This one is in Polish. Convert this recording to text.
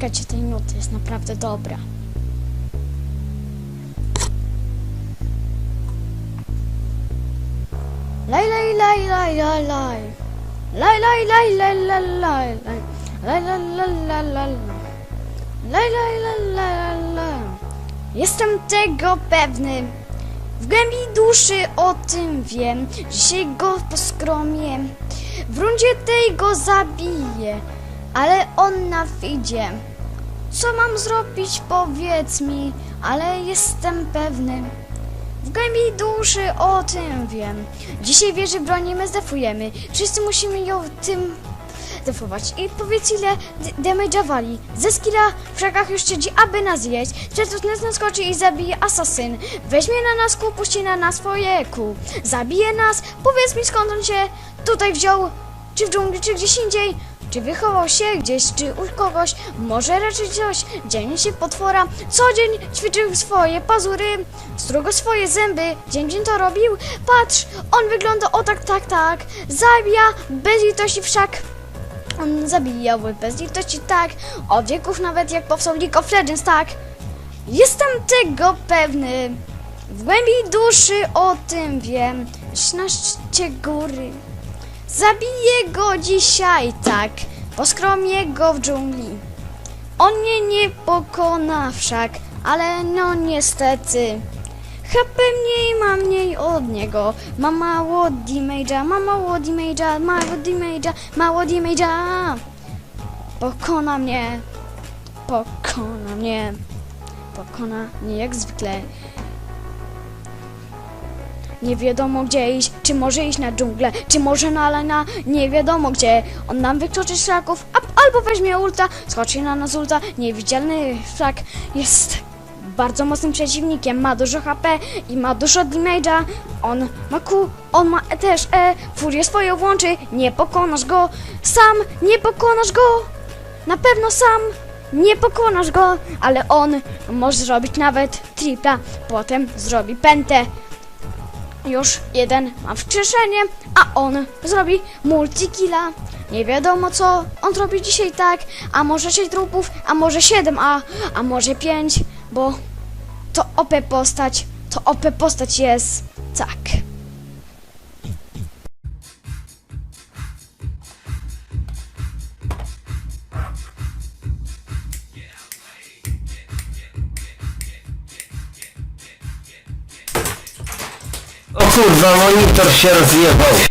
Słuchajcie tej nuty, jest naprawdę dobra. Laj, laj, laj, laj, laj, laj. Laj, laj, laj, laj, laj, laj, laj. Laj, laj, laj, laj, laj, laj. Laj, laj, laj. Jestem tego pewny. W głębi duszy o tym wiem. Dzisiaj go poskromię. W rundzie tej go zabiję. Ale on na idzie. Co mam zrobić, powiedz mi, ale jestem pewny. W głębi duszy o tym wiem. Dzisiaj wieży bronimy, zdefujemy. Wszyscy musimy ją tym defować. I powiedz ile damage'a wali. Ze skilla w szakach już siedzi, aby nas jeść. Przez nas naskoczy i zabije asasyn. Weźmie na nas kół, puści na nas swoje kół. Zabije nas. Powiedz mi skąd on się tutaj wziął. Czy w dżungli, czy gdzieś indziej. Czy wychował się gdzieś, czy u kogoś? Może raczej coś. Dzień się potwora. Co dzień ćwiczył swoje pazury. Strugo swoje zęby. Dzień dzień to robił. Patrz, on wygląda o tak, tak, tak. Zabija bez litości wszak. On zabijał bez litości, tak. Od wieków nawet jak powstał League of Legends, tak. Jestem tego pewny. W głębi duszy o tym wiem. Na szczycie góry. Zabiję go dzisiaj, tak. Poskromię go w dżungli. On mnie nie pokona wszak, ale no niestety. HP mniej ma mniej od niego. Ma mało damage'a, ma mało damage'a, mało damage'a, mało damage'a. Pokona mnie. Pokona mnie. Pokona mnie jak zwykle. Nie wiadomo gdzie iść, czy może iść na dżunglę, czy może na Alena, nie wiadomo gdzie. On nam wykluczy szlaków, albo weźmie ulta, skoczy na nas ulta, niewidzialny szlak jest bardzo mocnym przeciwnikiem, ma dużo HP i ma dużo damage'a. On ma Q, on ma też E, furię swoją włączy, nie pokonasz go, sam nie pokonasz go, na pewno sam nie pokonasz go, ale on może zrobić nawet tripla, potem zrobi pentę. Już jeden ma wskrzeszenie, a on zrobi multikilla. Nie wiadomo co on zrobi dzisiaj tak, a może 6 trupów, a może 7, a, a może 5, bo to OP postać, to OP postać jest tak. O kurwa, monitor się rozjebał.